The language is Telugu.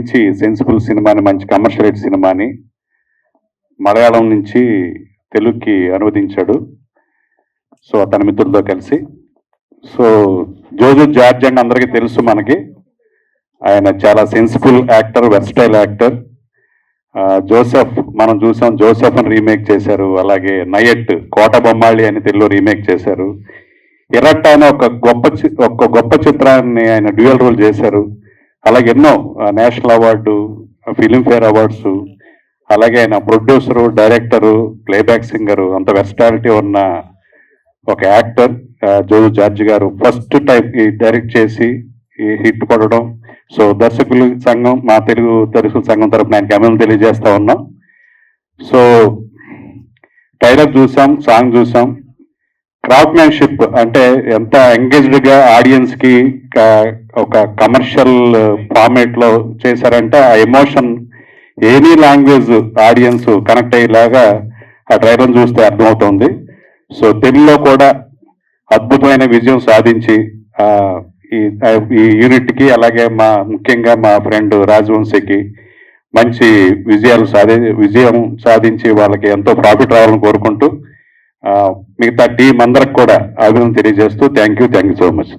మంచి సెన్సిబుల్ సినిమాని మంచి కమర్షియల్ సినిమాని మలయాళం నుంచి తెలుగుకి అనువదించాడు. సో అతని మిత్రులతో కలిసి. సో జోజు జార్జ్ అండ్ అందరికీ తెలుసు మనకి. ఆయన చాలా sensible actor versatile actor. Joseph మనం చూసాం జోసెఫ్ అని రీమేక్ చేశారు. అలాగే నయట్ కోట బొమ్మాళి అని తెలుగులో రీమేక్ చేశారు. ఇరట్ట అనే ఒక గొప్ప ఒక గొప్ప చిత్రాన్ని ఆయన డ్యూయల్ రోల్ చేశారు. అలాగే ఎన్నో నేషనల్ అవార్డు ఫిలింఫేర్ అవార్డ్స్ అలాగే ఆయన ప్రొడ్యూసరు డైరెక్టరు ప్లేబ్యాక్ సింగరు అంత వెస్టాలిటీ ఉన్న ఒక యాక్టర్ జోజు జార్జ్ గారు ఫస్ట్ టైం ఈ డైరెక్ట్ చేసి ఈ హిట్ పడడం సో దర్శకులు సంఘం మా తెలుగు దర్శకుల సంఘం తరపున ఆయనకి అభినందనలు తెలియజేస్తా ఉన్నాం. సో ట్రైలర్ చూసాం సాంగ్ చూసాం. క్రాఫ్ట్మెన్షిప్ అంటే ఎంత ఎంగేజ్డ్గా ఆడియన్స్కి ఒక కమర్షియల్ ఫార్మేట్లో చేశారంటే ఆ emotion any language audience connect అయ్యేలాగా ఆ ట్రైలర్ చూస్తే అర్థమవుతుంది. సో తెలుగులో కూడా అద్భుతమైన విజయం సాధించి ఈ యూనిట్కి ఈ అలాగే మా ముఖ్యంగా మా ఫ్రెండ్ రాజవంశీకి మంచి విజయాలు సాధి విజయం సాధించి వాళ్ళకి ఎంతో ప్రాఫిట్ రావాలని కోరుకుంటూ మిగతా టీం అందరికి కూడా అభినందన తెలియజేస్తూ thank you thank you so much.